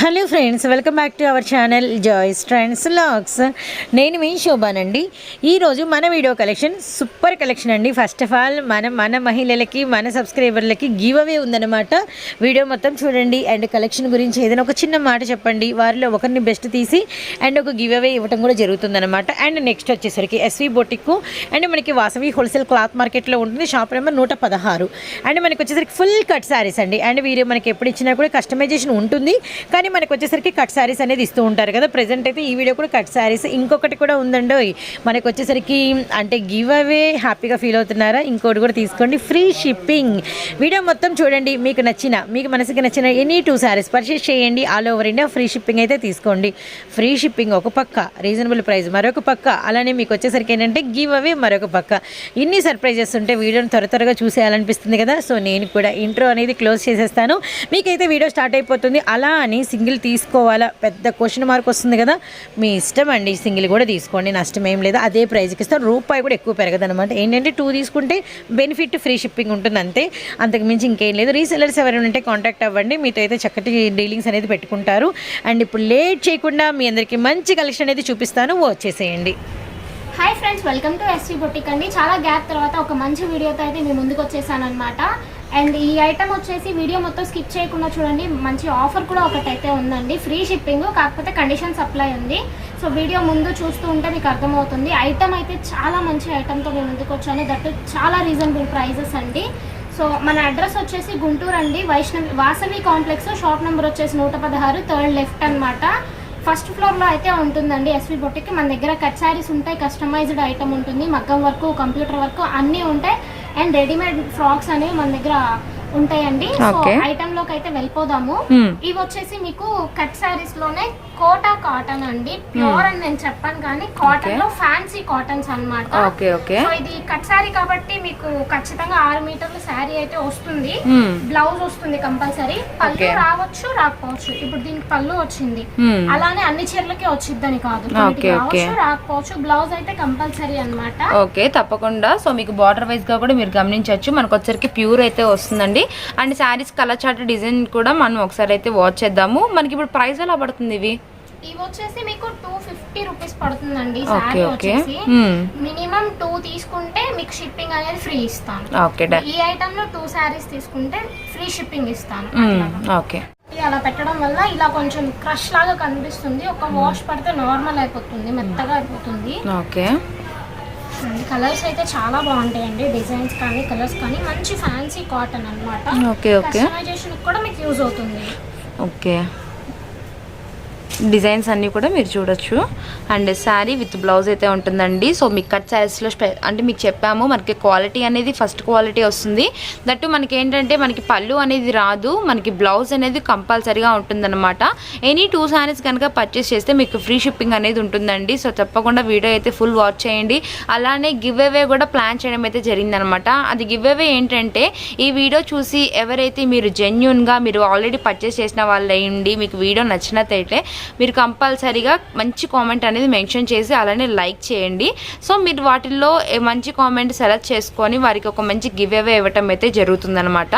Hello friends welcome back to our channel joys trends logs నేను మీ శోభానండి. ఈరోజు మన వీడియో కలెక్షన్ సూపర్ కలెక్షన్ అండి. ఫస్ట్ ఆఫ్ ఆల్ మన మన మహిళలకి మన సబ్స్క్రైబర్లకి గివ్ అవే ఉందన్నమాట. వీడియో మొత్తం చూడండి. అండ్ కలెక్షన్ గురించి ఏదైనా ఒక చిన్న మాట చెప్పండి. వారిలో ఒకరిని బెస్ట్ తీసి అండ్ ఒక గివ్ అవే ఇవ్వడం కూడా జరుగుతుందన్నమాట. అండ్ నెక్స్ట్ వచ్చేసరికి ఎస్వి బొటిక్ అండ్ మనకి వాసవి హోల్సేల్ క్లాత్ మార్కెట్లో ఉంటుంది. షాప్ నెంబర్ నూట పదహారు. అండ్ మనకి వచ్చేసరికి ఫుల్ కట్ శారీస్ అండి. అండ్ వీడియో మనకి ఎప్పుడు ఇచ్చినా కూడా కస్టమైజేషన్ ఉంటుంది. కానీ మనకి వచ్చేసరికి కట్ శారీస్ అనేది ఇస్తూ ఉంటారు కదా. ప్రజెంట్ అయితే ఈ వీడియో కూడా కట్ శారీస్. ఇంకొకటి కూడా ఉందండి మనకు వచ్చేసరికి అంటే గివ్ అవే హ్యాపీగా ఫీల్ అవుతున్నారా? ఇంకోటి కూడా తీసుకోండి. ఫ్రీ షిప్పింగ్ వీడియో మొత్తం చూడండి. మీకు నచ్చిన మీకు మనసుకి నచ్చిన ఎనీ టూ శారీస్ పర్చేస్ చేయండి. All over India free shipping అయితే తీసుకోండి. ఫ్రీ షిప్పింగ్ ఒక పక్క రీజనబుల్ ప్రైస్ మరొక పక్క. అలానే మీకు వచ్చేసరికి ఏంటంటే గివ్ అవే మరొక పక్క. ఇన్ని సర్ప్రైజెస్ ఉంటే వీడియోని త్వర త్వరగా చూసేయాలనిపిస్తుంది కదా. సో నేను కూడా ఇంట్రో అనేది క్లోజ్ చేసేస్తాను. మీకైతే వీడియో స్టార్ట్ అయిపోతుంది. అలా అని సింగిల్ తీసుకోవాలా? పెద్ద క్వశ్చన్ మార్క్ వస్తుంది కదా? మీ ఇష్టం అండి సింగిల్ కూడా తీసుకోండి నష్టం ఏం లేదు. అదే ప్రైజ్కి ఇస్తారు రూపాయి కూడా ఎక్కువ పెరగదు అనమాట ఏంటంటే టూ తీసుకుంటే బెనిఫిట్ ఫ్రీ షిప్పింగ్ ఉంటుంది అంతే. అంతకు మించి ఇంకేం లేదు. రీసెలర్స్ ఎవరైనా ఉంటే కాంటాక్ట్ అవ్వండి. మీతో అయితే చక్కటి డీలింగ్స్ అనేది పెట్టుకుంటారు. అండ్ ఇప్పుడు లేట్ చేయకుండా మీ అందరికీ మంచి కలెక్షన్ అనేది చూపిస్తాను. వచ్చేసేయండి. Hi friends welcome to ST boutique అండి. చాలా గ్యాప్ తర్వాత ఒక మంచి వీడియోతో అయితే మేము ముందుకు వచ్చేసాను అనమాట అండ్ ఈ ఐటమ్ వచ్చేసి వీడియో మొత్తం స్కిప్ చేయకుండా చూడండి. మంచి ఆఫర్ కూడా ఒకటి అయితే ఉందండి. ఫ్రీ షిప్పింగ్ కాకపోతే కండిషన్ సప్లై ఉంది. సో వీడియో ముందు చూస్తూ ఉంటే మీకు అర్థమవుతుంది. ఐటమ్ అయితే చాలా మంచి ఐటమ్తో మేము ముందుకు వచ్చాను. దట్ చాలా రీజనబుల్ ప్రైజెస్ అండి. సో మన అడ్రస్ వచ్చేసి గుంటూరు అండి. Vaishnavi Vasavi complex shop number వచ్చేసి నూట పదహారు థర్డ్ లెఫ్ట్ అనమాట ఫస్ట్ ఫ్లోర్లో అయితే ఉంటుందండి ఎస్వి బొట్టికి మన దగ్గర కట్ శారీస్ ఉంటాయి కస్టమైజ్డ్ ఐటమ్ ఉంటుంది. మగ్గం వర్క్ కంప్యూటర్ వర్క్ అన్నీ ఉంటాయి. అండ్ రెడీమేడ్ ఫ్రాక్స్ అనేవి మన దగ్గర ఉంటాయండి. సో. ఐటమ్లోకి అయితే వెళ్ళిపోదాము. ఇవి వచ్చేసి మీకు కట్ శారీస్లోనే కోటా కాటన్ అండి. ప్యూర్ అని నేను చెప్పాను కానీ కాటన్. లో ఫ్యాన్సీ కాటన్స్ అన్నమాట. Okay okay. సో ఇది కట్ శారీ కాబట్టి మీకు ఖచ్చితంగా ఆరు మీటర్ల శారీ అయితే వస్తుంది. బ్లౌజ్ వస్తుంది కంపల్సరీ. పళ్ళు. రావచ్చు రాకపోవచ్చు. ఇప్పుడు దీనికి పళ్ళు వచ్చింది. అలానే అన్ని చీరలకి వచ్చిద్దని కాదు. రావచ్చు రాకపోవచ్చు. బ్లౌజ్ అయితే కంపల్సరీ అన్నమాట. ఓకే తప్పకుండా. సో మీకు బార్డర్ వైజ్గా కూడా మీరు గమనించవచ్చు. మనకు వచ్చరికి ప్యూర్ అయితే వస్తుందండి. And saris colour chart design కూడా మనం ఒకసారి అయితే వాచ్ చేద్దాము. మనకి ఇప్పుడు ప్రైస్ ఎలా పడుతుంది ఇవి? ఇవి వచ్చేసి మీకు టూ ఫిఫ్టీ రూపీస్ పడుతుందండి ఓకే వచ్చేసి. మినిమం టూ తీసుకుంటే మీకు షిప్పింగ్ అనేది ఫ్రీ ఇస్తాను. ఈ ఐటమ్లో టూ శారీస్ తీసుకుంటే ఫ్రీ షిప్పింగ్ ఇస్తాను. ఓకే. అలా పెట్టడం వల్ల ఇలా కొంచెం క్రష్ లాగా కనిపిస్తుంది. ఒక వాష్ పడితే నార్మల్ అయిపోతుంది మెత్తగా అయిపోతుంది. ఓకే. కలర్స్ అయితే చాలా బాగుంటాయండి. డిజైన్స్ కానీ కలర్స్ కానీ మంచి ఫ్యాన్సీ కాటన్ అన్నమాట. ఓకే ఓకే కస్టమైజేషన్ కూడా మీకు యూజ్ అవుతుంది. ఓకే డిజైన్స్ అన్నీ కూడా మీరు చూడొచ్చు. అండ్ శారీ విత్ బ్లౌజ్ అయితే ఉంటుందండి. సో మీకు కట్ శారీస్లో స్పె అంటే మీకు చెప్పాము మనకి క్వాలిటీ అనేది ఫస్ట్ క్వాలిటీ వస్తుంది. దట్టు మనకి ఏంటంటే మనకి పళ్ళు అనేది రాదు. మనకి బ్లౌజ్ అనేది కంపల్సరీగా ఉంటుందన్నమాట. ఎనీ టూ శారీస్ కనుక పర్చేస్ చేస్తే మీకు ఫ్రీ షిప్పింగ్ అనేది ఉంటుందండి. సో తప్పకుండా వీడియో అయితే ఫుల్ వాచ్ చేయండి. అలానే గివ్ అవే కూడా ప్లాన్ చేయడం అయితే జరిగిందనమాట అది గివ్ అవే ఏంటంటే ఈ వీడియో చూసి ఎవరైతే మీరు జెన్యున్గా మీరు ఆల్రెడీ పర్చేస్ చేసిన వాళ్ళు అయ్యండి మీకు వీడియో నచ్చినట్టయితే మీరు కంపల్సరీగా మంచి కామెంట్ అనేది మెన్షన్ చేసి అలానే లైక్ చేయండి. సో మీరు వాటిల్లో మంచి కామెంట్ సెలెక్ట్ చేసుకొని వారికి ఒక మంచి గివ్ అవే ఇవ్వటం అయితే జరుగుతుందనమాట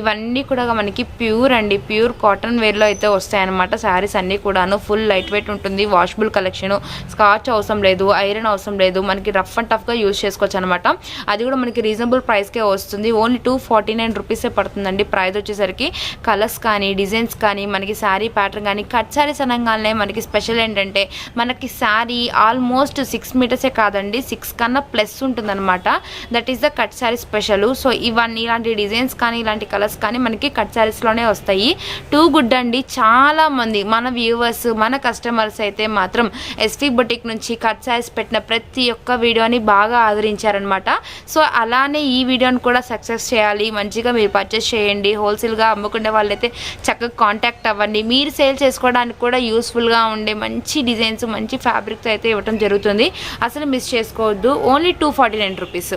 ఇవన్నీ కూడా మనకి ప్యూర్ అండి. ప్యూర్ కాటన్ వేర్లో అయితే వస్తాయన్నమాట. శారీస్ అన్నీ కూడాను ఫుల్ లైట్ వెయిట్ ఉంటుంది. వాషబుల్ కలెక్షన్ స్కాచ్ అవసరం లేదు ఐరన్ అవసరం లేదు. మనకి రఫ్ అండ్ టఫ్గా యూజ్ చేసుకోవచ్చు అనమాట అది కూడా మనకి రీజనబుల్ ప్రైస్కే వస్తుంది. ఓన్లీ టూ ఫార్టీ నైన్ రూపీసే పడుతుందండి. ప్రైస్ వచ్చేసరికి కలర్స్ కానీ డిజైన్స్ కానీ మనకి శారీ ప్యాటర్న్ కానీ కట్ శారీస్ తెలంగాణలో మనకి స్పెషల్ ఏంటంటే మనకి శారీ ఆల్మోస్ట్ సిక్స్ మీటర్సే కాదండి సిక్స్ కన్నా ప్లస్ ఉంటుందన్నమాట. That is the cut sari special. So ఇవన్నీ ఇలాంటి డిజైన్స్ కానీ ఇలాంటి కలర్స్ కానీ మనకి కట్ శారీస్లోనే వస్తాయి. టూ గుడ్ అండి. చాలా మంది మన వ్యూవర్స్ మన కస్టమర్స్ అయితే మాత్రం ఎస్వి బొటిక్ నుంచి కట్ శారీస్ పెట్టిన ప్రతి ఒక్క వీడియోని బాగా ఆదరించారనమాట సో అలానే ఈ వీడియోని కూడా సక్సెస్ చేయాలి. మంచిగా మీరు పర్చేస్ చేయండి. హోల్సేల్గా అమ్ముకునే వాళ్ళైతే చక్కగా కాంటాక్ట్ అవ్వండి. మీరు సేల్ చేసుకోవడానికి కూడా యూస్ఫుల్గా ఉండే మంచి డిజైన్స్ మంచి ఫ్యాబ్రిక్స్ అయితే ఇవ్వడం జరుగుతుంది. అసలు మిస్ చేసుకోవద్దు. Only two forty nine rupees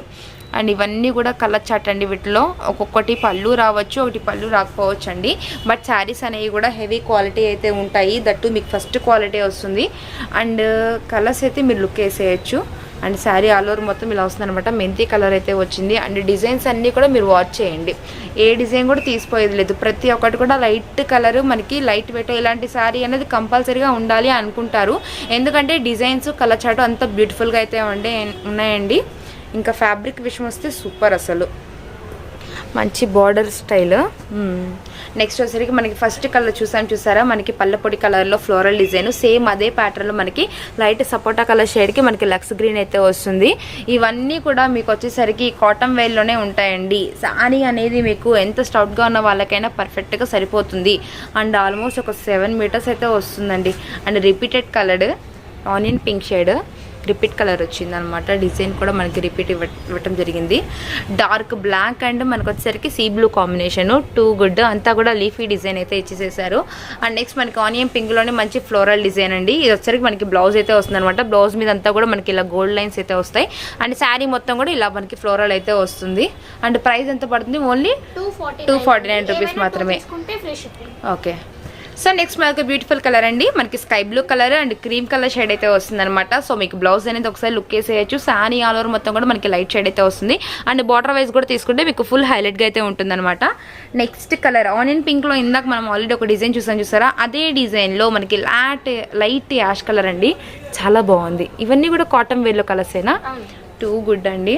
and ఇవన్నీ కూడా కలర్ చాట్ అండి వీటిలో. ఒక్కొక్కటి పళ్ళు రావచ్చు ఒకటి పళ్ళు రాకపోవచ్చు అండి బట్ శారీస్ అనేవి కూడా హెవీ క్వాలిటీ అయితే ఉంటాయి. దట్టు మీకు ఫస్ట్ క్వాలిటీ వస్తుంది. అండ్ కలర్స్ uh, అయితే మీరు లుక్ వేసేయచ్చు. అండ్ శారీ ఆల్ ఓవర్ మొత్తం ఇలా వస్తుంది అనమాట మెంతి కలర్ అయితే వచ్చింది. అండ్ డిజైన్స్ అన్నీ కూడా మీరు వాచ్ చేయండి. ఏ డిజైన్ కూడా తీసిపోయేది లేదు. ప్రతి ఒక్కటి కూడా లైట్ కలర్ మనకి లైట్ వెయిట్ ఇలాంటి శారీ అనేది కంపల్సరీగా ఉండాలి అనుకుంటారు. ఎందుకంటే డిజైన్స్ కలర్ చాటు అంత బ్యూటిఫుల్గా అయితే ఉండే ఉన్నాయండి. ఇంకా ఫ్యాబ్రిక్ విషయం వస్తే సూపర్ అసలు. మంచి బార్డర్ స్టైల్ నెక్స్ట్ వచ్చేసరికి మనకి ఫస్ట్ కలర్ చూసాం చూసారా? మనకి పల్లెపొడి కలర్లో ఫ్లోరల్ డిజైన్ సేమ్ అదే ప్యాటర్న్లో మనకి లైట్ సపోటా కలర్ షేడ్కి మనకి లక్స్ గ్రీన్ అయితే వస్తుంది. ఇవన్నీ కూడా మీకు వచ్చేసరికి కాటన్ వేల్లోనే ఉంటాయండి. సానీ అనేది మీకు ఎంత స్టౌట్గా ఉన్న వాళ్ళకైనా పర్ఫెక్ట్గా సరిపోతుంది. అండ్ ఆల్మోస్ట్ ఒక సెవెన్ మీటర్స్ అయితే వస్తుందండి. And repeated colour onion pink shade repeat colour వచ్చింది అనమాట డిజైన్ కూడా మనకి రిపీట్ ఇవ్వ ఇవ్వటం జరిగింది. డార్క్ బ్లాక్ అండ్ మనకు వచ్చేసరికి sea blue combination. Too good. అంతా కూడా లీఫీ డిజైన్ అయితే ఇచ్చేసేసారు. అండ్ నెక్స్ట్ మనకి ఆనియన్ పింక్లోనే మంచి ఫ్లోరల్ డిజైన్ అండి. ఇది వచ్చేసరికి మనకి బ్లౌజ్ అయితే వస్తుంది అనమాట బ్లౌజ్ మీద అంతా కూడా మనకి ఇలా గోల్డ్ లైన్స్ అయితే వస్తాయి. అండ్ శారీ మొత్తం కూడా ఇలా మనకి ఫ్లోరల్ అయితే వస్తుంది. అండ్ ప్రైస్ ఎంత పడుతుంది? ఓన్లీ టూ ఫార్టీ 249 rupees మాత్రమే. ఓకే. సో నెక్స్ట్ మనకి బ్యూటిఫుల్ కలర్ అండి. మనకి sky blue colour and cream colour shade అయితే వస్తుంది అనమాట సో మీకు బ్లౌజ్ అనేది ఒకసారి లుక్ వేసేయచ్చు సారీ ఆల్ ఓవర్ మొత్తం కూడా మనకి లైట్ షేడ్ అయితే వస్తుంది. అండ్ బార్డర్ వైజ్ కూడా తీసుకుంటే మీకు ఫుల్ హైలైట్గా అయితే ఉంటుంది అనమాట నెక్స్ట్ కలర్ ఆనియన్ పింక్లో ఇందాక మనం ఆల్రెడీ ఒక డిజైన్ చూసాం చూసారా? అదే డిజైన్లో మనకి లాట్ లైట్ యాష్ కలర్ అండి. చాలా బాగుంది. ఇవన్నీ కూడా కాటన్ వేర్లో కలర్సేనా టూ గుడ్ అండి.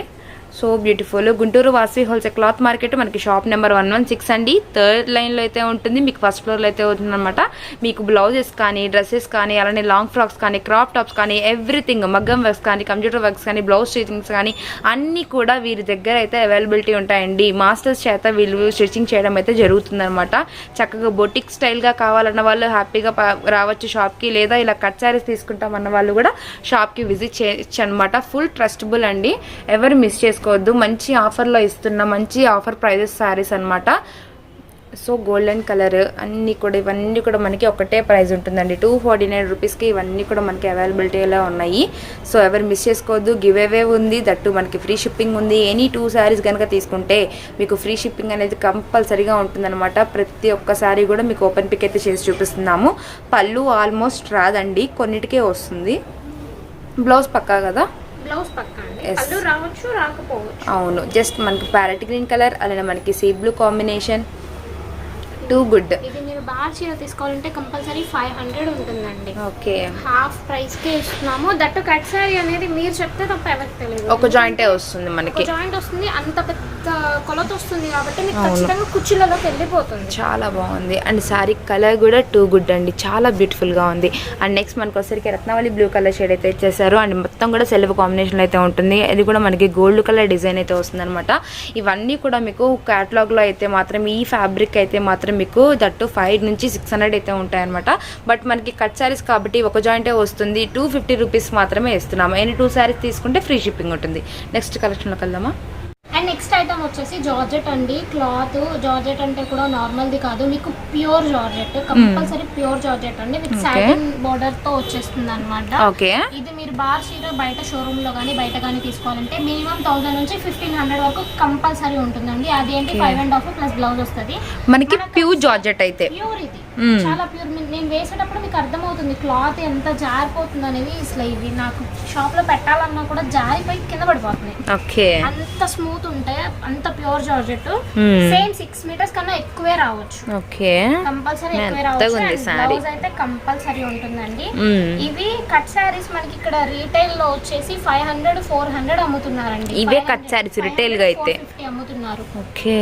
So beautiful. గుంటూరు వాసి హోల్సేల్ క్లాత్ మార్కెట్ మనకి shop number one one six అండి. థర్డ్ లైన్లో అయితే ఉంటుంది. మీకు ఫస్ట్ ఫ్లోర్లో అయితే ఉంటుందన్నమాట. మీకు బ్లౌజెస్ కానీ డ్రెస్సెస్ కానీ అలానే లాంగ్ ఫ్రాక్స్ కానీ క్రాప్ టాప్స్ కానీ ఎవ్రీథింగ్ మగ్గం వర్క్స్ కానీ కంప్యూటర్ వర్క్స్ కానీ బ్లౌజ్ స్టిచింగ్స్ కానీ అన్నీ కూడా వీరి దగ్గర అయితే అవైలబిలిటీ ఉంటాయండి. మాస్టర్స్ చేత వీళ్ళు స్టిచ్చింగ్ చేయడం అయితే జరుగుతుందన్నమాట. చక్కగా బొటిక్ స్టైల్గా కావాలన్న వాళ్ళు హ్యాపీగా రావచ్చు షాప్కి. లేదా ఇలా కట్ శారీస్ తీసుకుంటామన్న వాళ్ళు కూడా షాప్కి విజిట్ చేయొచ్చు అనమాట ఫుల్ ట్రస్టబుల్ అండి. ఎవరు మిస్ మర్చిపోవద్దు మంచి ఆఫర్లో ఇస్తున్న మంచి ఆఫర్ ప్రైజెస్ శారీస్ అన్నమాట. సో గోల్డెన్ కలర్ అన్నీ కూడా ఇవన్నీ కూడా మనకి ఒకటే ప్రైస్ ఉంటుందండి. టూ ఫార్టీ నైన్ రూపీస్కి ఇవన్నీ కూడా మనకి అవైలబిలిటీలో ఉన్నాయి? సో ఎవరు మిస్ చేసుకోవద్దు. గివ్ అవే ఉంది. దట్టు మనకి ఫ్రీ షిప్పింగ్ ఉంది. ఎనీ టూ శారీస్ కనుక తీసుకుంటే మీకు ఫ్రీ షిప్పింగ్ అనేది కంపల్సరీగా ఉంటుందన్నమాట. ప్రతి ఒక్క శారీ కూడా మీకు ఓపెన్ పిక్ అయితే చేసి చూపిస్తున్నాము. పళ్ళు ఆల్మోస్ట్ రాదండి. కొన్నిటికే వస్తుంది. బ్లౌజ్ పక్కా కదా? బ్లౌజ్ పక్క అండి Yes. పళ్ళు రావచ్చు రాకపోవచ్చు. అవును. జస్ట్ మనకి ప్యారెట్ గ్రీన్ కలర్ అలానే మనకి sea blue combination. Too good బాగా చీర తీసుకోవాలంటే కంపల్సరీ ఫైవ్ హండ్రెడ్ ఉంటుందండి. ఓకే. హాఫ్ ప్రైస్ కే ఇస్తున్నాము. దట్టు కట్ సారీ అనేది మీరు చెప్తే తప్ప ఎవరికి తెలియదు. ఒక జాయింటే వస్తుంది మనకి. జాయింట్ వస్తుంది. అంత పెద్ద కొలత వస్తుంది కాబట్టి మీకు. ఖచ్చితంగా కుర్చీలలోకి వెళ్ళిపోతుంది. చాలా బాగుంది. అండ్ శారీ కలర్ కూడా టూ గుడ్ అండి. చాలా బ్యూటిఫుల్గా ఉంది. అండ్ నెక్స్ట్ మనకు వచ్చరికి రత్నావళి బ్లూ కలర్ షేడ్ అయితే ఇచ్చేసారు అండ్ మొత్తం కూడా సెల్ఫ్ కాంబినేషన్ అయితే ఉంటుంది. ఇది కూడా మనకి గోల్డ్ కలర్ డిజైన్ అయితే వస్తుంది అనమాట ఇవన్నీ కూడా మీకు క్యాటలాగ్లో అయితే మాత్రం ఈ ఫ్యాబ్రిక్ అయితే మాత్రం మీకు దట్టు ఫైవ్ నుంచి సిక్స్ హండ్రెడ్ అయితే ఉంటాయన్నమాట. బట్ మనకి కట్ శారీస్ కాబట్టి ఒక జాయింటే వస్తుంది. టూ ఫిఫ్టీ రూపీస్ మాత్రమే ఇస్తున్నాము. ఎన్ని టూ శారీస్ తీసుకుంటే ఫ్రీ షిప్పింగ్ ఉంటుంది. నెక్స్ట్ కలెక్షన్లోకి వెళ్దామా? నెక్స్ట్ ఐటమ్ వచ్చేసి జార్జెట్ అండి. క్లాత్ జార్జెట్ అంటే కూడా నార్మల్ది కాదు. మీకు pure georgette compulsory pure georgette అండి. మీకు Okay. సాటిన్ బోర్డర్తో వచ్చేస్తుంది అనమాట ఇది మీరు బార్ చీర బయట షోరూమ్లో కానీ బయట కానీ తీసుకోవాలంటే మినిమం థౌసండ్ నుంచి ఫిఫ్టీన్ హండ్రెడ్ వరకు కంపల్సరీ ఉంటుందండి. అదేంటి Okay. Five and half plus blouse వస్తుంది. మనకి ప్యూర్ జార్జెట్ అయితే. ప్యూర్ ఇది. Mm. చాలా ప్యూర్ నేను వేసేటప్పుడు మీకు అర్థమవుతుంది క్లాత్ ఎంత జారిపోతుంది అనేది అసలు ఇది నాకు షాప్లో పెట్టాలన్నా కూడా జారిపోయి పడిపోతున్నాయి ఓకే. అంత స్మూత్ ఉంటాయి అంత pure georgette Hmm. Same six metres కన్నా ఎక్కువే రావచ్చు. ఓకే. కంపల్సరీ ఎక్కువే రావచ్చు. బ్లౌజ్ అయితే కంపల్సరీ ఉంటుందండి. మ్మ్. ఇవి కట్ శారీస్ మనకి ఇక్కడ రీటైల్లో వచ్చేసి ఫైవ్ హండ్రెడ్ ఫోర్ హండ్రెడ్ అమ్ముతున్నారండి. ఇవే cut sarees retail గా అయితే. అమ్ముతున్నారు. ఓకే.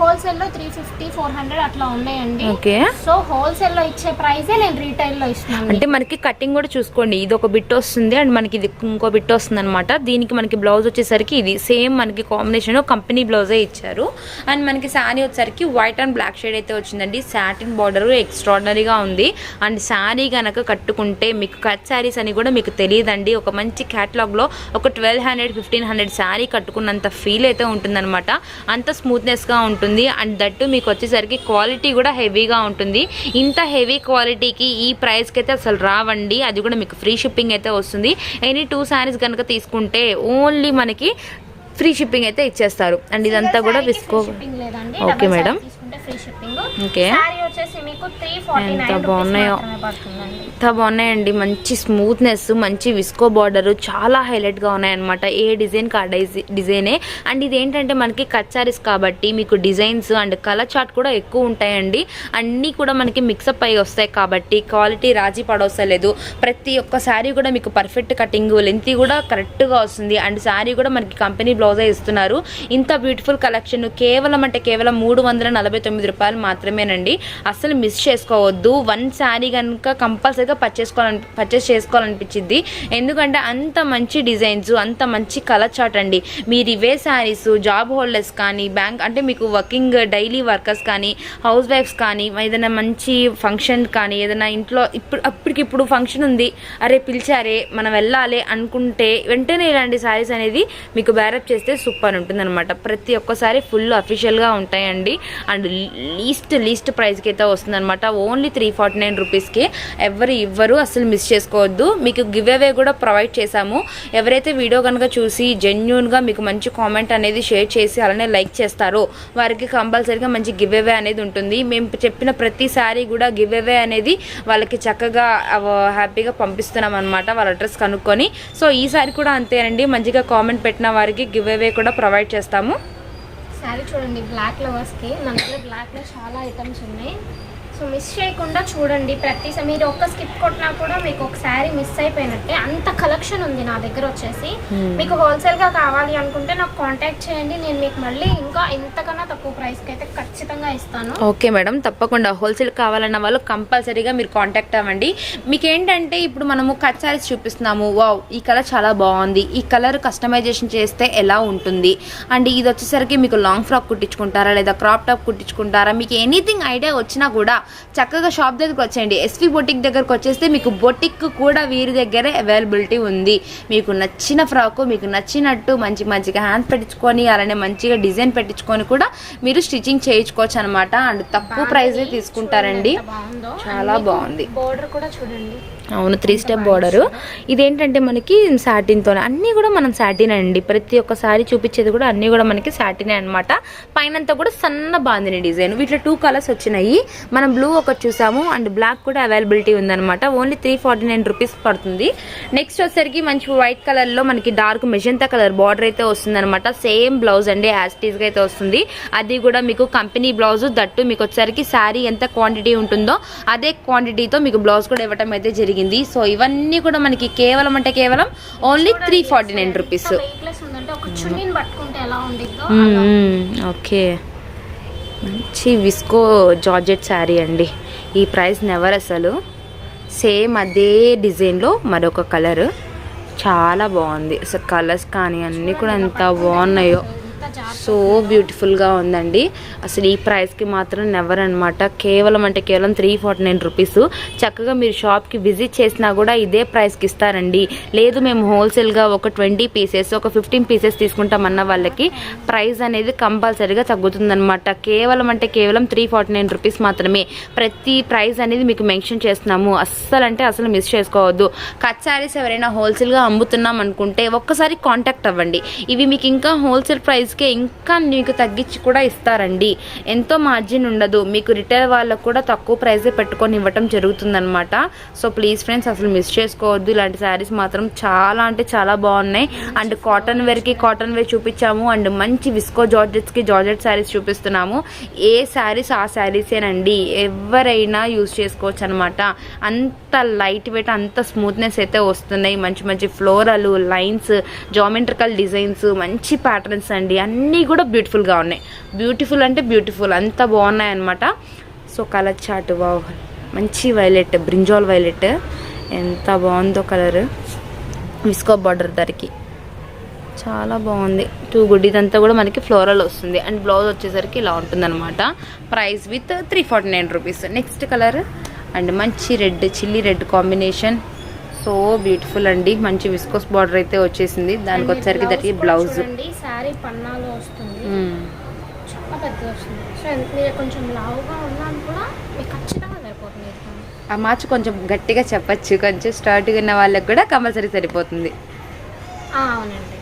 హోల్సేల్లో త్రీ ఫిఫ్టీ ఫోర్ హండ్రెడ్ అట్లా ఉన్నాయండి. ఓకే. సో హోల్సేల్లో ఇచ్చే ప్రైజే నేను రీటైల్లో ఇస్తున్నాను అంటే మనకి కటింగ్ కూడా చూసుకోండి. ఇది ఒక బిట్ వస్తుంది అండ్ మనకి ఇది ఇంకో బిట్ వస్తుంది అనమాట దీనికి మనకి బ్లౌజ్ వచ్చేసరికి ఇది సేమ్ మనకి కాంబినేషన్ కంపెనీ బ్లౌజే ఇచ్చారు. అండ్ మనకి శారీ వచ్చేసరికి వైట్ అండ్ బ్లాక్ షేడ్ అయితే వచ్చిందండి. సాటిన్ బార్డర్ ఎక్స్ట్రాడనరీగా ఉంది. అండ్ శారీ కనుక కట్టుకుంటే మీకు కట్ శారీస్ అని కూడా మీకు తెలియదండి. ఒక మంచి క్యాటలాగ్లో ఒక twelve hundred fifteen hundred sari కట్టుకున్నంత feel అయితే ఉంటుందన్నమాట. అంత స్మూత్నెస్గా ఉంటుంది. అండ్ దట్టు మీకు వచ్చేసరికి క్వాలిటీ కూడా హెవీగా ఉంటుంది. ఇంత హెవీ క్వాలిటీకి ఈ ప్రైస్కి అయితే అసలు రావండి. అది కూడా మీకు ఫ్రీ షిప్పింగ్ అయితే వస్తుంది. ఎనీ టూ శారీస్ కనుక తీసుకుంటే ఓన్లీ మనకి ఫ్రీ షిప్పింగ్ అయితే ఇచ్చేస్తారు. అండ్ ఇదంతా కూడా విస్కో షిప్పింగ్ లేదండి. Okay, double madam. తీసుకుంటే ఫ్రీ షిప్పింగ్ ఓకే శారీ వచ్చేసి మీకు త్రీ ఫార్టీ ఎంత నైన్ బాగున్నాయో. ఎంత బాగున్నాయండి. మంచి స్మూత్నెస్ మంచి విస్కో బార్డర్ చాలా హైలైట్గా ఉన్నాయన్నమాట. ఏ డిజైన్కి ఆ డైజీ డిజైనే అండ్ ఇది ఏంటంటే మనకి కట్ సారీస్ కాబట్టి మీకు డిజైన్స్ అండ్ కలర్ చార్ట్ కూడా ఎక్కువ ఉంటాయండి. అన్నీ కూడా మనకి మిక్సప్ అయి వస్తాయి కాబట్టి క్వాలిటీ రాజీ పడవసలేదు. ప్రతి ఒక్క శారీ కూడా మీకు పర్ఫెక్ట్ కటింగ్ లెంత్ కూడా కరెక్ట్గా వస్తుంది. అండ్ శారీ కూడా మనకి కంపెనీ బ్లౌజే ఇస్తున్నారు. ఇంత బ్యూటిఫుల్ కలెక్షన్ కేవలం అంటే కేవలం మూడు వందల నలభై తొమ్మిది తొమ్మిది రూపాయలు మాత్రమేనండి. అస్సలు మిస్ చేసుకోవద్దు. వన్ శారీ కనుక కంపల్సరీగా పర్చేస్ పర్చేస్ చేసుకోవాలనిపించింది ఎందుకంటే అంత మంచి డిజైన్స్ అంత మంచి కలర్ చార్ట్ అండి. మీరు ఇవే శారీస్ జాబ్ హోల్డర్స్ కానీ బ్యాంక్ అంటే మీకు వర్కింగ్ డైలీ వర్కర్స్ కానీ హౌస్ వైఫ్స్ కానీ ఏదైనా మంచి ఫంక్షన్ కానీ ఏదైనా ఇంట్లో ఇప్పుడు అప్పటికిప్పుడు ఫంక్షన్ ఉంది. అరే పిలిచారే మనం వెళ్ళాలి అనుకుంటే వెంటనే ఇలాంటి శారీస్ అనేది మీకు బ్యారప్ చేస్తే సూపర్ ఉంటుందన్నమాట. ప్రతి ఒక్కసారి ఫుల్ అఫీషియల్గా ఉంటాయండి. అండ్ లీస్ట్ లీస్ట్ ప్రైస్కి అయితే వస్తుందనమాట ఓన్లీ త్రీ ఫార్టీ నైన్ రూపీస్కి ఎవరు ఇవ్వరు అసలు మిస్ చేసుకోవద్దు. మీకు గివ్ అవే కూడా ప్రొవైడ్ చేశాము. ఎవరైతే వీడియో కనుక చూసి జెన్యున్గా మీకు మంచి కామెంట్ అనేది షేర్ చేసి అలానే లైక్ చేస్తారో వారికి కంపల్సరీగా మంచి గివ్ అవే అనేది ఉంటుంది. మేము చెప్పిన ప్రతిసారి కూడా గివ్ అవే అనేది వాళ్ళకి చక్కగా హ్యాపీగా పంపిస్తున్నాం అనమాట వాళ్ళ అడ్రస్ కనుక్కొని. సో ఈసారి కూడా అంతేనండి మంచిగా కామెంట్ పెట్టిన వారికి గివ్ అవే కూడా ప్రొవైడ్ చేస్తాము. శారీ చూడండి బ్లాక్ లవర్స్కి మన దగ్గర బ్లాక్లో చాలా ఐటమ్స్ ఉన్నాయి. సో మిస్ చేయకుండా చూడండి. ప్రతి స- మీరు ఒక్క స్కిప్ కొట్టినా కూడా మీకు ఒక శారీ మిస్ అయిపోయినట్టే. అంత కలెక్షన్ ఉంది నా దగ్గర వచ్చేసి. మీకు హోల్సేల్గా కావాలి అనుకుంటే నాకు కాంటాక్ట్ చేయండి. నేను మీకు మళ్ళీ ఇంకా ఇంతకన్నా తక్కువ ప్రైస్కి అయితే ఖచ్చితంగా ఇస్తాను. ఓకే మేడం తప్పకుండా హోల్సేల్ కావాలన్న వాళ్ళు కంపల్సరీగా మీరు కాంటాక్ట్ అవ్వండి. మీకు ఏంటంటే ఇప్పుడు మనము కట్ సారీస్ చూపిస్తున్నాము. వావ్ ఈ కలర్ చాలా బాగుంది. ఈ కలర్ కస్టమైజేషన్ చేస్తే ఎలా ఉంటుంది? అండ్ ఇది వచ్చేసరికి మీకు లాంగ్ ఫ్రాక్ కుట్టించుకుంటారా? లేదా క్రాప్ టాప్ కుట్టించుకుంటారా? మీకు ఎనీథింగ్ ఐడియా వచ్చినా కూడా చక్కగా షాప్ దగ్గరకు వచ్చేయండి. ఎస్వి బొటిక్ దగ్గరకు వచ్చేస్తే మీకు బొటిక్ కూడా వీరి దగ్గరే అవైలబిలిటీ ఉంది. మీకు నచ్చిన ఫ్రాక్ మీకు నచ్చినట్టు మంచి మంచిగా హ్యాండ్స్ పెట్టించుకొని అలానే మంచిగా డిజైన్ పెట్టించుకొని కూడా మీరు స్టిచ్చింగ్ చేయించుకోవచ్చు అనమాట అండ్ తక్కువ ప్రైస్ తీసుకుంటారండి. చాలా బాగుంది. బోర్డర్ కూడా చూడండి. అవును త్రీ స్టెప్ బార్డర్ ఇదేంటంటే మనకి సాటిన్తో అన్నీ కూడా మనం సాటిన్ అండి. ప్రతి ఒక్క సారీ చూపించేది కూడా అన్నీ కూడా మనకి సాటినే అనమాట పైనంతా కూడా సన్న బాందిని డిజైన్. వీటిలో టూ కలర్స్ వచ్చినాయి. మనం బ్లూ ఒకటి చూసాము. అండ్ బ్లాక్ కూడా అవైలబిలిటీ ఉందనమాట only three forty nine rupees పడుతుంది. నెక్స్ట్ వచ్చేసరికి మంచి వైట్ కలర్లో మనకి డార్క్ మెజంతా కలర్ బార్డర్ అయితే వస్తుందన్నమాట. సేమ్ బ్లౌజ్ అండి యాస్టీస్గా అయితే వస్తుంది. అది కూడా మీకు కంపెనీ బ్లౌజ్ దట్టు మీకు వచ్చేసరికి శారీ ఎంత క్వాంటిటీ ఉంటుందో అదే క్వాంటిటీతో మీకు బ్లౌజ్ కూడా ఇవ్వటం అయితే జరిగింది. సో ఇవన్నీ కూడా మనకి కేవలం అంటే కేవలం only three forty nine rupees okay. మంచి విస్కో జార్జెట్ శారీ అండి. ఈ ప్రైస్ నెవర్ అసలు. సేమ్ అదే డిజైన్లో మరొక కలర్. చాలా బాగుంది. అసలు కలర్స్ కానీ అన్నీ కూడా ఎంత బాగున్నాయో. సో బ్యూటిఫుల్గా ఉందండి. అసలు ఈ ప్రైస్కి మాత్రం నెవర్ అనమాట కేవలం అంటే కేవలం త్రీ ఫార్టీ నైన్ రూపీస్ చక్కగా మీరు షాప్కి విజిట్ చేసినా కూడా ఇదే ప్రైస్కి ఇస్తారండి. లేదు మేము హోల్సేల్గా ఒక ట్వంటీ పీసెస్ ఒక ఫిఫ్టీన్ పీసెస్ తీసుకుంటామన్న వాళ్ళకి ప్రైస్ అనేది కంపల్సరీగా తగ్గుతుందనమాట కేవలం అంటే కేవలం త్రీ ఫార్టీ నైన్ రూపీస్ మాత్రమే. ప్రతి ప్రైస్ అనేది మీకు మెన్షన్ చేస్తున్నాము. అస్సలు అంటే అసలు మిస్ చేసుకోవద్దు. కట్ శారీస్ ఎవరైనా హోల్సేల్గా అమ్ముతున్నాం అనుకుంటే ఒక్కసారి కాంటాక్ట్ అవ్వండి. ఇవి మీకు ఇంకా హోల్సేల్ ప్రైస్ ప్రైస్కే ఇంకా మీకు తగ్గించి కూడా ఇస్తారండి. ఎంతో మార్జిన్ ఉండదు. మీకు రిటైల్ వాళ్ళకు కూడా తక్కువ ప్రైజే పెట్టుకొని ఇవ్వటం జరుగుతుందనమాట సో ప్లీజ్ ఫ్రెండ్స్ అసలు మిస్ చేసుకోవద్దు. ఇలాంటి శారీస్ మాత్రం చాలా అంటే చాలా బాగున్నాయి. అండ్ కాటన్ వేర్కి కాటన్ వేర్ చూపించాము. అండ్ మంచి విస్కో జార్జెట్స్కి జార్జెట్ శారీస్ చూపిస్తున్నాము. ఏ శారీస్ ఆ శారీసేనండి. ఎవరైనా యూజ్ చేసుకోవచ్చు అనమాట అంత లైట్ వెయిట్ అంత స్మూత్నెస్ అయితే వస్తున్నాయి. మంచి మంచి ఫ్లోరల్ లైన్స్ జామెట్రికల్ డిజైన్స్ మంచి ప్యాటర్న్స్ అండి. అన్నీ కూడా బ్యూటిఫుల్గా ఉన్నాయి. బ్యూటిఫుల్ అంటే బ్యూటిఫుల్. అంత బాగున్నాయి అనమాట సో కలర్ చాటు వావ్. మంచి వైలెట్ బ్రింజాల్ వైలెట్. ఎంత బాగుందో కలర్. విస్కో బార్డర్ ధరకి. చాలా బాగుంది. టూ గుడ్ ఇదంతా కూడా మనకి ఫ్లోరల్ వస్తుంది. అండ్ బ్లౌజ్ వచ్చేసరికి ఇలా ఉంటుందన్నమాట. Price with three forty nine rupees. Next colour. And మంచి red chilli red combination. So beautiful అండి. మంచి విస్కోస్ బార్డర్ అయితే వచ్చేసింది. దానికి వచ్చేసరికి దట్ బ్లౌజ్ చూడండి. శారీ పన్నాలో వస్తుంది. చాలా పెద్ద వస్తుంది. సో మీరు కొంచెం లావుగా ఉన్నా కూడా మీకు ఖచ్చితంగా సరిపోతుంది. ఇది. ఆ మార్చ్ కొంచెం గట్టిగా చెప్పచ్చు. కొంచెం స్టార్ట్గా ఉన్న వాళ్ళకి కూడా కంపల్సరీ సరిపోతుంది. అవునండి.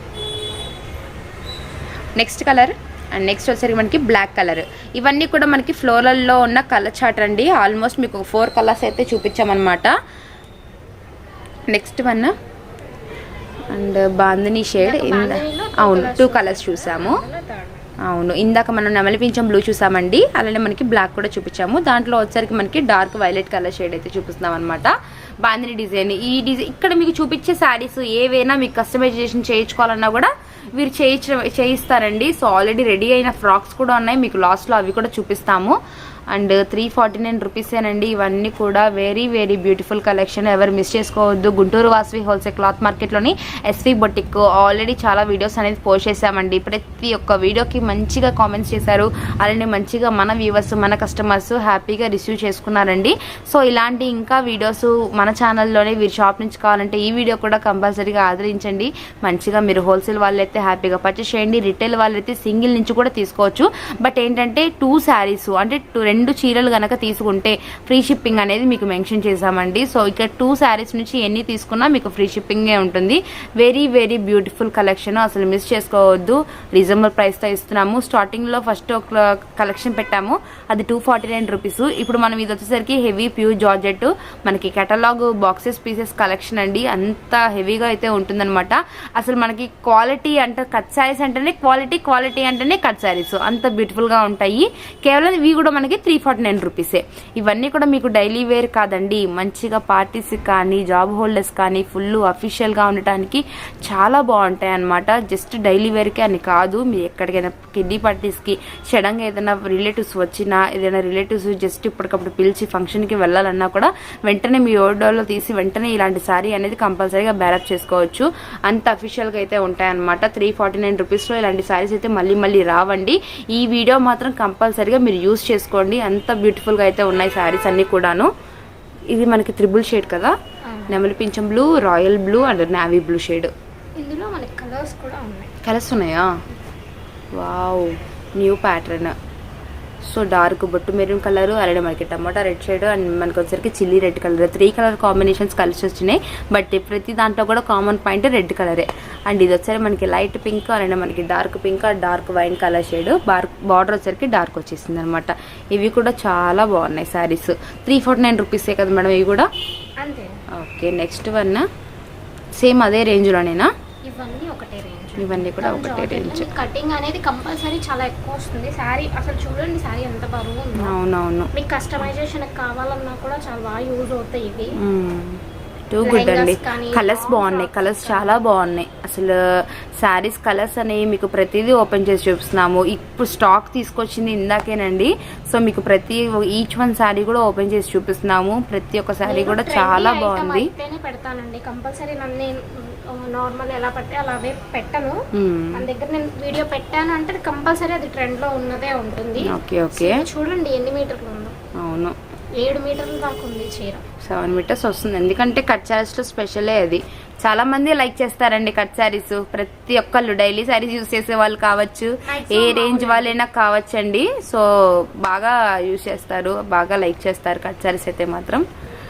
Next colour? అండ్ నెక్స్ట్ వచ్చేసరికి మనకి బ్లాక్ కలర్. ఇవన్నీ కూడా మనకి ఫ్లోరల్లో ఉన్న కలర్ చార్ట్ అండి. ఆల్మోస్ట్ మీకు ఫోర్ కలర్స్ అయితే చూపించామన్నమాట. Next one and bandhani shade అవును టూ కలర్స్ చూసాము. అవును ఇందాక మనం నెమలిపించం బ్లూ చూసామండి. అలానే మనకి బ్లాక్ కూడా చూపించాము. దాంట్లో వచ్చరికి మనకి డార్క్ వైలెట్ కలర్ షేడ్ అయితే చూపిస్తున్నాం అనమాట బాందిని డిజైన్ ఈ డిజైన్ ఇక్కడ మీకు చూపించే శారీస్ ఏవైనా మీకు కస్టమైజేషన్ చేయించుకోవాలన్నా కూడా వీరు చేయించ చేయిస్తారండి. సో ఆల్రెడీ రెడీ అయిన ఫ్రాక్స్ కూడా ఉన్నాయి. మీకు లాస్ట్లో అవి కూడా చూపిస్తాము. అండ్ త్రీ ఫార్టీ నైన్ రూపీసేనండి ఇవన్నీ కూడా వెరీ వెరీ బ్యూటిఫుల్ కలెక్షన్ ఎవరు మిస్ చేసుకోవద్దు. గుంటూరు వాసవి హోల్సేల్ క్లాత్ మార్కెట్లోని ఎస్వి బొటిక్ ఆల్రెడీ చాలా వీడియోస్ అనేది పోస్ట్ చేశామండి. ప్రతి ఒక్క వీడియోకి మంచిగా కామెంట్స్ చేశారు. అలానే మంచిగా మన వ్యూవర్స్ మన కస్టమర్స్ హ్యాపీగా రిసీవ్ చేసుకున్నారండి. సో ఇలాంటి ఇంకా వీడియోస్ మన ఛానల్లోనే వీరి షాప్ నుంచి కావాలంటే ఈ వీడియో కూడా కంపల్సరీగా ఆదరించండి. మంచిగా మీరు హోల్సేల్ వాళ్ళైతే హ్యాపీగా పర్చేస్ చేయండి. రిటైల్ వాళ్ళైతే సింగిల్ నుంచి కూడా తీసుకోవచ్చు. బట్ ఏంటంటే టూ శారీస్ అంటే టూ రెండు చీరలు కనుక తీసుకుంటే ఫ్రీ షిప్పింగ్ అనేది మీకు మెన్షన్ చేశామండి. సో ఇక్కడ టూ శారీస్ నుంచి ఎన్ని తీసుకున్నా మీకు ఫ్రీ షిప్పింగే ఉంటుంది. వెరీ వెరీ బ్యూటిఫుల్ కలెక్షన్ అసలు మిస్ చేసుకోవద్దు. రీజనబుల్ ప్రైస్తో ఇస్తున్నాము. స్టార్టింగ్లో ఫస్ట్ ఒక కలెక్షన్ పెట్టాము. అది టూ ఫార్టీ నైన్ రూపీస్ ఇప్పుడు మనం ఇది వచ్చేసరికి హెవీ ప్యూర్ జార్జెట్ మనకి కెటలాగ్ బాక్సెస్ పీసెస్ కలెక్షన్ అండి. అంత హెవీగా అయితే ఉంటుందన్నమాట. అసలు మనకి క్వాలిటీ అంటే కట్ శారీస్ అంటేనే క్వాలిటీ క్వాలిటీ అంటేనే కట్ శారీస్ అంత బ్యూటిఫుల్గా ఉంటాయి. కేవలం ఇవి కూడా మనకి త్రీ ఫార్టీ నైన్ రూపీసే ఇవన్నీ కూడా మీకు డైలీ వేర్ కాదండి. మంచిగా పార్టీస్ కానీ జాబ్ హోల్డర్స్ కానీ ఫుల్ అఫీషియల్గా ఉండటానికి చాలా బాగుంటాయి అనమాట జస్ట్ డైలీ వేర్కే అని కాదు. మీరు ఎక్కడికైనా కిడ్డీ పార్టీస్కి సడన్గా ఏదైనా రిలేటివ్స్ వచ్చినా ఏదైనా రిలేటివ్స్ జస్ట్ ఇప్పటికప్పుడు పిలిచి ఫంక్షన్కి వెళ్ళాలన్నా కూడా వెంటనే మీ ఓడోలో తీసి వెంటనే ఇలాంటి శారీ అనేది కంపల్సరీగా బ్యారప్ చేసుకోవచ్చు. అంత అఫీషియల్గా అయితే ఉంటాయన్నమాట త్రీ ఫార్టీ నైన్ రూపీస్లో ఇలాంటి శారీస్ అయితే మళ్ళీ మళ్ళీ రావండి. ఈ వీడియో మాత్రం కంపల్సరీగా మీరు యూస్ చేసుకోండి. అంత బ్యూటిఫుల్గా అయితే ఉన్నాయి శారీస్ అన్నీ కూడాను. ఇది మనకి త్రిబుల్ షేడ్ కదా? నెమలి పింఛం blue royal blue and navy blue shade. ఇందులో మనకి కలర్స్ కూడా ఉన్నాయి. కలర్స్ ఉన్నాయా? Wow. New pattern. So dark బొట్టు మెరూన్ కలర్ అలానే మనకి టమాటా రెడ్ షేడ్ అండ్ మనకి వచ్చరికి chilli red colour. Three colour combinations కలిసి వచ్చినాయి బట్ ప్రతి దాంట్లో కూడా కామన్ పాయింట్ రెడ్ కలరే. అండ్ ఇది వచ్చరికి మనకి లైట్ పింక్ అలానే మనకి dark pink dark wine colour shade. Border వచ్చరికి డార్క్ వచ్చేసింది అనమాట ఇవి కూడా చాలా బాగున్నాయి శారీస్ త్రీ ఫార్టీ నైన్ రూపీసే కదా మేడం ఇవి కూడా? అంతే. Okay next one. సేమ్ అదే రేంజ్లోనేనా? ఇవన్నీ ఒకటే రేంజ్. ఇవన్నీ కూడా ఒకటే రేంజ్ కటింగ్ అనేది కంపల్సరీ చాలా ఎక్కువ వస్తుంది. శారీ అసలు చూడండి శారీ ఎంత బరువు అవునవును. మీకు కస్టమైజేషన్ కావాలన్నా కూడా చాలా బాగా యూజ్ అవుతాయి ఇవి. టూ గుడ్ అండి. కలర్స్ బాగున్నాయి. కలర్స్ చాలా బాగున్నాయి. అసలు శారీస్ కలర్స్ అనేవి మీకు ప్రతిదీ ఓపెన్ చేసి చూపిస్తున్నాము. ఇప్పుడు స్టాక్ తీసుకొచ్చింది ఇందాకేనండి. సో మీకు ప్రతి ఈచ్ వన్ శారీ కూడా ఓపెన్ చేసి చూపిస్తున్నాము. ప్రతి ఒక్క శారీ కూడా చాలా బాగుంది. పెడతానండి. కంపల్సరీ నార్మల్ ఎలా పడితే అలాగే పెట్టను. మ్మ్. మన దగ్గర నేను వీడియో పెట్టాను అంటే కంపల్సరీ అది ట్రెండ్లో ఉన్నదే ఉంటుంది. ఓకే ఓకే చూడండి ఎన్ని మీటర్లు ఉందో. అవును. ఏడు మీటర్ల దాకా ఉంది చీర. సెవెన్ మీటర్స్ వస్తుంది. ఎందుకంటే కట్ శారీస్లో స్పెషలే అది. చాలా మంది లైక్ చేస్తారండి కట్ శారీస్ ప్రతి ఒక్కళ్ళు డైలీ శారీస్ యూస్ చేసే వాళ్ళు కావచ్చు. ఏ రేంజ్ వాళ్ళైనా కావచ్చండి. సో బాగా యూస్ చేస్తారు. బాగా లైక్ చేస్తారు కట్ శారీస్ అయితే మాత్రం.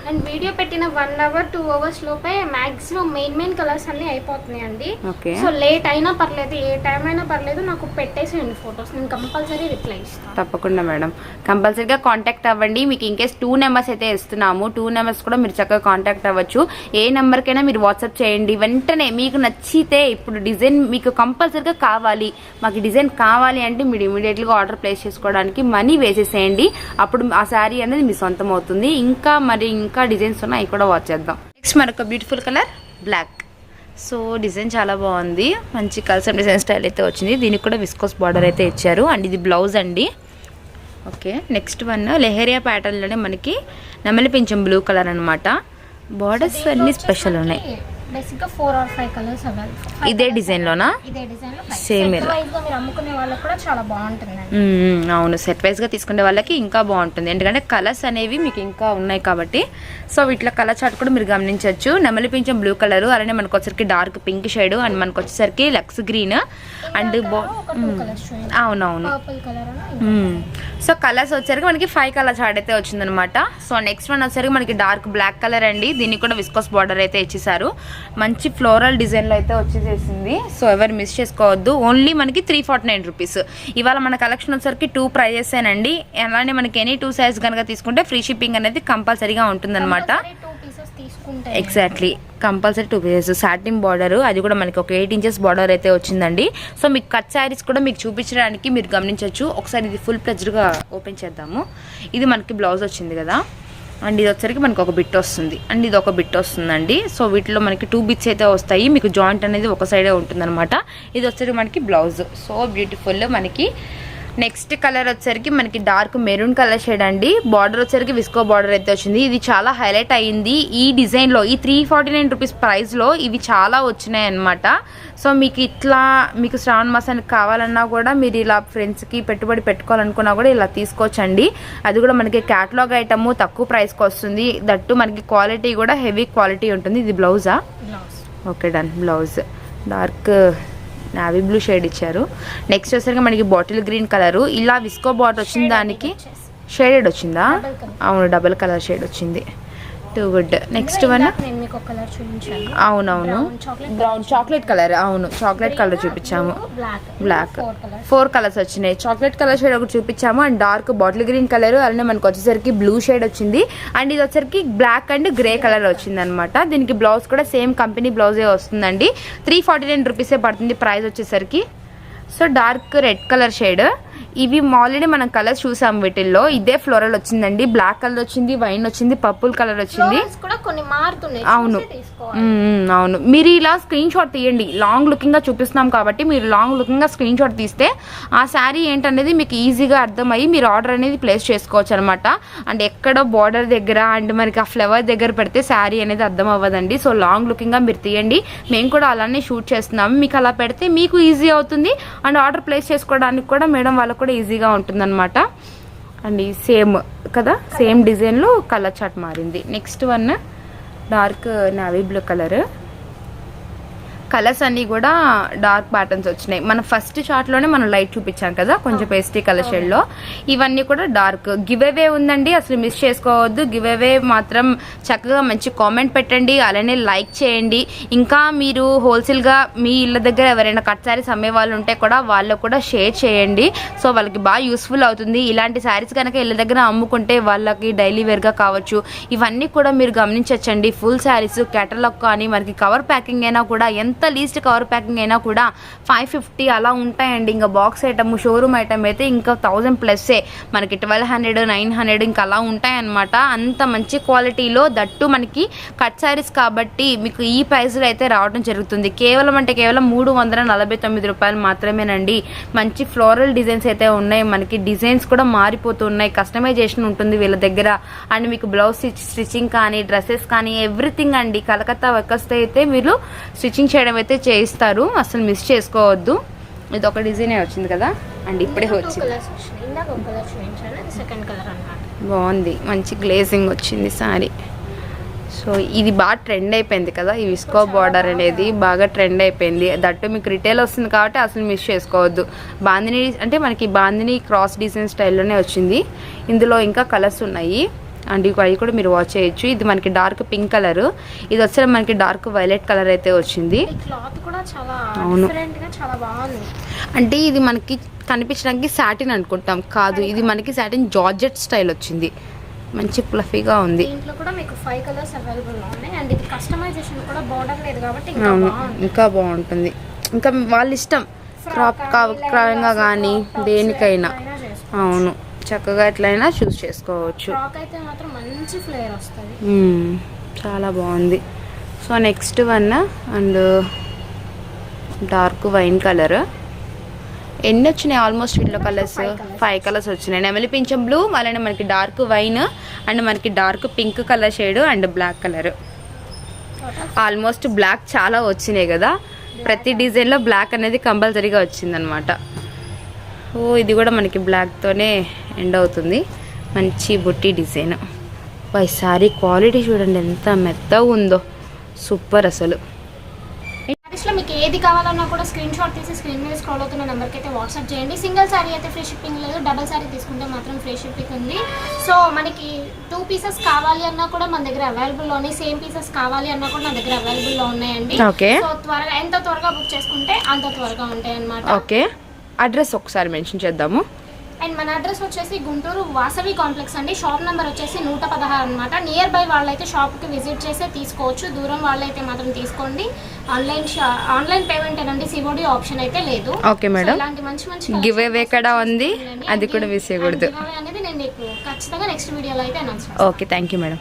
అండ్ వీడియో పెట్టిన వన్ అవర్ టూ అవర్స్ లోపే మాక్సిమం మెయిన్ మెయిన్ కలర్స్ అన్ని అయిపోతున్నాయి అండి ఓకే. సో లేట్ అయినా పర్లేదు ఏ టైం అయినా పర్లేదు నాకు పెట్టేసేయండి ఫొటోస్ నేను కంపల్సరీ రిప్లై ఇస్తాను. తప్పకుండా మేడం. కంపల్సరీగా కాంటాక్ట్ అవ్వండి. మీకు ఇంకేస్ టూ నెంబర్స్ అయితే ఇస్తున్నాము టూ నెంబర్స్ కూడా మీరు చక్కగా కాంటాక్ట్ అవ్వచ్చు. ఏ నెంబర్కైనా మీరు వాట్సాప్ చేయండి. వెంటనే మీకు నచ్చితే ఇప్పుడు డిజైన్ మీకు కంపల్సరీగా కావాలి. మాకు డిజైన్ కావాలి అంటే మీరు ఇమీడియట్గా ఆర్డర్ ప్లేస్ చేసుకోవడానికి మనీ వేసేసేయండి. అప్పుడు ఆ శారీ అనేది మీ సొంతం అవుతుంది. ఇంకా మరి ఇంకా ఇంకా డిజైన్స్ ఉన్నాయి అవి కూడా వాచ్ చేద్దాం. నెక్స్ట్ మరొక beautiful colour black so design చాలా బాగుంది. మంచి కల్సమ్ డిజైన్ స్టైల్ అయితే వచ్చింది. దీనికి కూడా విస్కోస్ బార్డర్ అయితే ఇచ్చారు. అండ్ ఇది బ్లౌజ్ అండి. ఓకే నెక్స్ట్ వన్ లెహరియా ప్యాటర్న్లోనే మనకి నెమలి పింఛం బ్లూ కలర్ అనమాట బార్డర్స్ అన్ని స్పెషల్ ఉన్నాయి. బేసిక్గా four or five colours available ఇదే డిజైన్లోనా? ఇదే డిజైన్లో Same ఇలా. వైజ్గా మీరు అమ్ముకునే వాళ్ళకి కూడా చాలా బాగుంటుందండి. మ్మ్, అవును. సెట్ వైజ్గా తీసుకునే వాళ్ళకి ఇంకా బాగుంటుంది. ఎందుకంటే కలర్స్ అనేవి మీకు ఇంకా ఉన్నాయి కాబట్టి. సో వీటిలో కలర్ చార్ట్ కూడా మీరు గమనించవచ్చు నెమలి పింఛం బ్లూ కలర్ అలానే మనకు వచ్చేసరికి డార్క్ పింక్ షేడ్ అండ్ మనకు వచ్చేసరికి లక్స్ గ్రీన్ అండ్ అవునవును. కలర్. సో కలర్స్ వచ్చరికి మనకి ఫైవ్ కలర్స్ చార్ట్ అయితే వచ్చిందనమాట సో నెక్స్ట్ వన్ వచ్చరికి మనకి డార్క్ బ్లాక్ కలర్ అండి. దీనికి కూడా విస్కోస్ బార్డర్ అయితే ఇచ్చేసారు మంచి ఫ్లోరల్ డిజైన్లో అయితే వచ్చేసేసింది. సో ఎవరు మిస్ చేసుకోవద్దు. ఓన్లీ మనకి త్రీ ఫార్టీ నైన్ రూపీస్ ఇవాళ మన కలెక్షన్ వచ్చేసరికి టూ ప్రైజెస్ అండి అలానే మనకి ఎనీ టూ సైజ్ కనుక తీసుకుంటే ఫ్రీ షిప్పింగ్ అనేది కంపల్సరీగా ఉంటుందన్నమాట. Exactly compulsory two pieces satin border అది కూడా మనకి ఒక ఎయిట్ ఇంచెస్ బార్డర్ అయితే వచ్చిందండి. సో మీకు కట్ శారీస్ కూడా మీకు చూపించడానికి మీరు గమనించవచ్చు ఒకసారి ఇది ఫుల్ ప్లెజ్డ్గా ఓపెన్ చేద్దాము. ఇది మనకి బ్లౌజ్ వచ్చింది కదా. అండ్ ఇది వచ్చరికి మనకు ఒక బిట్ వస్తుంది. అండ్ ఇది ఒక బిట్ వస్తుందండి. సో వీటిలో మనకి టూ బిట్స్ అయితే వస్తాయి. మీకు జాయింట్ అనేది ఒక సైడే ఉంటుందన్నమాట. ఇది వచ్చరికి మనకి బ్లౌజ్ సో బ్యూటిఫుల్ మనకి నెక్స్ట్ కలర్ వచ్చేసరికి మనకి డార్క్ మెరూన్ కలర్ షేడ్ అండి. బార్డర్ వచ్చేసరికి విస్కో బార్డర్ అయితే వచ్చింది. ఇది చాలా హైలైట్ అయ్యింది ఈ డిజైన్లో ఈ త్రీ ఫార్టీ నైన్ రూపీస్ ప్రైస్లో ఇవి చాలా వచ్చినాయి అనమాట సో మీకు ఇట్లా మీకు శ్రావణ మాసానికి కావాలన్నా కూడా మీరు ఇలా ఫ్రెండ్స్కి పెట్టుబడి పెట్టుకోవాలనుకున్నా కూడా ఇలా తీసుకోవచ్చండి. అది కూడా మనకి క్యాటలాగ్ ఐటమ్ తక్కువ ప్రైస్కి వస్తుంది. దట్టు మనకి క్వాలిటీ కూడా హెవీ క్వాలిటీ ఉంటుంది. ఇది బ్లౌజా? Blouse. Okay done blouse. Dark navy blue shade ఇచ్చారు. నెక్స్ట్ వచ్చేసరికి మనకి బాటిల్ గ్రీన్ కలర్ ఇలా విస్కో బాట్ వచ్చింది దానికి షేడెడ్ వచ్చిందా. అవును డబుల్ కలర్ షేడ్ వచ్చింది. Too good. నెక్స్ట్ వన్ అవునవును. బ్రౌన్ చాక్లెట్ కలర్ అవును. చాక్లెట్ కలర్ చూపించాము. Black black four colours four colours వచ్చినాయి. చాక్లెట్ కలర్ షేడ్ ఒకటి చూపించాము and dark bottle green colour అలానే మనకు వచ్చేసరికి బ్లూ షేడ్ వచ్చింది. అండ్ ఇది వచ్చేసరికి బ్లాక్ అండ్ గ్రే కలర్ వచ్చింది అనమాట దీనికి బ్లౌజ్ కూడా సేమ్ కంపెనీ బ్లౌజే వస్తుందండి. త్రీ ఫార్టీ నైన్ రూపీసే పడుతుంది ప్రైస్ వచ్చేసరికి? So dark red colour shade. ఇవి ఆల్రెడీ మనం కలర్ చూసాం వీటిల్లో. ఇదే ఫ్లోరల్ వచ్చిందండి. బ్లాక్ కలర్ వచ్చింది వైన్ వచ్చింది పర్పుల్ కలర్ వచ్చింది. అవును. అవును. మీరు ఇలా స్క్రీన్ షాట్ తీయండి. లాంగ్ లుకింగ్గా చూపిస్తున్నాం కాబట్టి మీరు లాంగ్ లుకింగ్గా స్క్రీన్ షాట్ తీస్తే ఆ శారీ ఏంటనేది మీకు ఈజీగా అర్థమయ్యి మీరు ఆర్డర్ అనేది ప్లేస్ చేసుకోవచ్చు అనమాట అండ్ ఎక్కడ బార్డర్ దగ్గర అండ్ మనకి ఆ ఫ్లవర్ దగ్గర పెడితే శారీ అనేది అర్థం అవ్వదండి. సో లాంగ్ లుకింగ్గా మీరు తీయండి. మేము కూడా అలానే షూట్ చేస్తున్నాము మీకు అలా పెడితే మీకు ఈజీ అవుతుంది. అండ్ ఆర్డర్ ప్లేస్ చేసుకోవడానికి కూడా మేడం వాళ్ళకు కూడా ఈజీగా ఉంటుందన్నమాట. అండ్ ఈ సేమ్ కదా సేమ్ డిజైన్లో కలర్ చాట్ మారింది. Next one dark navy blue colour. Colours అన్నీ కూడా డార్క్ ప్యాటర్న్స్ వచ్చినాయి. మన ఫస్ట్ షార్ట్లోనే మనం లైట్ చూపించాం కదా కొంచెం పేస్టీ కలర్ షేడ్లో ఇవన్నీ కూడా డార్క్. గివ్ అవే ఉందండి? అసలు మిస్ చేసుకోవద్దు. గివ్ అవే మాత్రం చక్కగా మంచి కామెంట్ పెట్టండి. అలానే లైక్ చేయండి. ఇంకా మీరు హోల్సేల్గా మీ ఇళ్ళ దగ్గర ఎవరైనా కట్ శారీస్ అమ్మే వాళ్ళు ఉంటే కూడా వాళ్ళకు కూడా షేర్ చేయండి. సో వాళ్ళకి బాగా యూస్ఫుల్ అవుతుంది. ఇలాంటి శారీస్ కనుక ఇళ్ళ దగ్గర అమ్ముకుంటే వాళ్ళకి డైలీ వేర్గా కావచ్చు. ఇవన్నీ కూడా మీరు గమనించవచ్చండి ఫుల్ శారీస్ కేటలాగ్ కానీ మనకి కవర్ ప్యాకింగ్ అయినా కూడా ఎంత లీస్ట్ కవర్ ప్యాకింగ్ అయినా కూడా ఫైవ్ ఫిఫ్టీ అలా ఉంటాయండి. ఇంకా బాక్స్ ఐటమ్ షోరూమ్ ఐటమ్ అయితే ఇంకా థౌజండ్ ప్లస్సే మనకి ట్వెల్వ్ హండ్రెడ్ నైన్ హండ్రెడ్ ఇంకా అలా ఉంటాయన్నమాట. అంత మంచి క్వాలిటీలో దట్టు మనకి కట్ శారీస్ కాబట్టి మీకు ఈ ప్రైస్లో అయితే రావడం జరుగుతుంది. కేవలం అంటే కేవలం మూడు వందల నలభై తొమ్మిది రూపాయలు మాత్రమేనండి. మంచి ఫ్లోరల్ డిజైన్స్ అయితే ఉన్నాయి. మనకి డిజైన్స్ కూడా మారిపోతున్నాయి. కస్టమైజేషన్ ఉంటుంది వీళ్ళ దగ్గర. అండ్ మీకు బ్లౌజ్ స్టిచ్చింగ్ కానీ డ్రెస్సెస్ కానీ ఎవ్రీథింగ్ అండి. కలకత్తా వర్కర్స్తో అయితే మీరు స్టిచ్చింగ్ చేయడం అయితే చేయిస్తారు. అసలు మిస్ చేసుకోవద్దు. ఇది ఒక డిజైనే వచ్చింది కదా? అండ్ ఇప్పుడే వచ్చింది. బాగుంది. మంచి గ్లేజింగ్ వచ్చింది సారీ సో ఇది బాగా ట్రెండ్ అయిపోయింది కదా? ఈ విస్కో బార్డర్ అనేది బాగా ట్రెండ్ అయిపోయింది. దట్టు మీకు రిటైల్ వస్తుంది కాబట్టి అసలు మిస్ చేసుకోవద్దు. బాందిని అంటే మనకి బాందిని క్రాస్ డిజైన్ స్టైల్లోనే వచ్చింది. ఇందులో ఇంకా కలర్స్ ఉన్నాయి. అండ్ ఇవి అవి కూడా మీరు వాచ్ చేయొచ్చు. ఇది మనకి డార్క్ పింక్ కలర్. ఇది వచ్చే మనకి డార్క్ వైలెట్ కలర్ అయితే వచ్చింది. అవును. అంటే ఇది మనకి కనిపించడానికి సాటిన్ అనుకుంటాం. కాదు ఇది మనకి సాటిన్ జార్జెట్ స్టైల్ వచ్చింది. మంచి ఫ్లఫీగా ఉంది. దీంట్లో కూడా మీకు ఫైవ్ కలర్స్ అవైలబుల్ ఉన్నాయి. అండ్ ఇది కస్టమైజేషన్ కూడా బార్డర్ లేదు కాబట్టి ఇంకా అవును. బాగుంది. ఇంకా బాగుంటుంది. ఇంకా వాళ్ళ ఇష్టం. క్రాప్ క్రాప్గా కానీ దేనికైనా. అవును. చక్కగా ఎట్లయినా చూస్ చేసుకోవచ్చు. చాలా బాగుంది. So next one and dark wine colour ఎన్ని వచ్చినాయి? ఆల్మోస్ట్ వీటిలో కలర్స్ ఫైవ్ కలర్స్ వచ్చినాయి. నెమలి పింఛం బ్లూ అలానే మనకి డార్క్ వైన్ అండ్ మనకి dark pink colour shade and black colour almost black చాలా వచ్చినాయి కదా. ప్రతి డిజైన్లో బ్లాక్ అనేది కంపల్సరీగా వచ్చిందనమాట ఓ ఇది కూడా మనకి బ్లాక్తోనే ఎండ్ అవుతుంది. మంచి బుట్టి డిజైన్. ఈ సారీ క్వాలిటీ చూడండి ఎంత మెత్తగా ఉందో. సూపర్ అసలు. మీకు ఏది కావాలన్నా కూడా స్క్రీన్ షాట్ తీసి స్క్రీన్ మీద స్క్రోల్ అవుతున్న నెంబర్కి అయితే వాట్సాప్ చేయండి. సింగిల్ శారీ అయితే ఫ్రీ షిప్పింగ్ లేదు. డబల్ శారీ తీసుకుంటే మాత్రం ఫ్రీ షిప్పింగ్ ఉంది. సో మనకి టూ పీసెస్ కావాలి అన్నా కూడా మన దగ్గర అవైలబుల్లో ఉన్నాయి సేమ్ పీసెస్ కావాలి అన్నా కూడా నా దగ్గర అవైలబుల్లో ఉన్నాయండి. సో త్వరగా ఎంత త్వరగా బుక్ చేసుకుంటే అంత త్వరగా ఉంటాయి అన్నమాట ఓకే అడ్రస్ ఒకసారి మెన్షన్ చేద్దాము. అండ్ మన అడ్రస్ వచ్చేసి గుంటూరు వాసవి కాంప్లెక్స్ అండి. షాప్ నెంబర్ వచ్చేసి నూట పదహారు అనమాట నియర్ బై వాళ్ళైతే షాప్కి విజిట్ చేసే తీసుకోవచ్చు. దూరం వాళ్ళైతే మాత్రం తీసుకోండి. ఆన్లైన్ ఆన్లైన్ పేమెంట్ అండి సివోడి ఆప్షన్ అయితే లేదు. Okay madam. ఇలాంటి మంచి మంచి గివ్ అవే కూడా ఉంది. అది కూడా away అనేది నేను మీకు ఖచ్చితంగా నెక్స్ట్ వీడియోలో అయితే announce okay thank you madam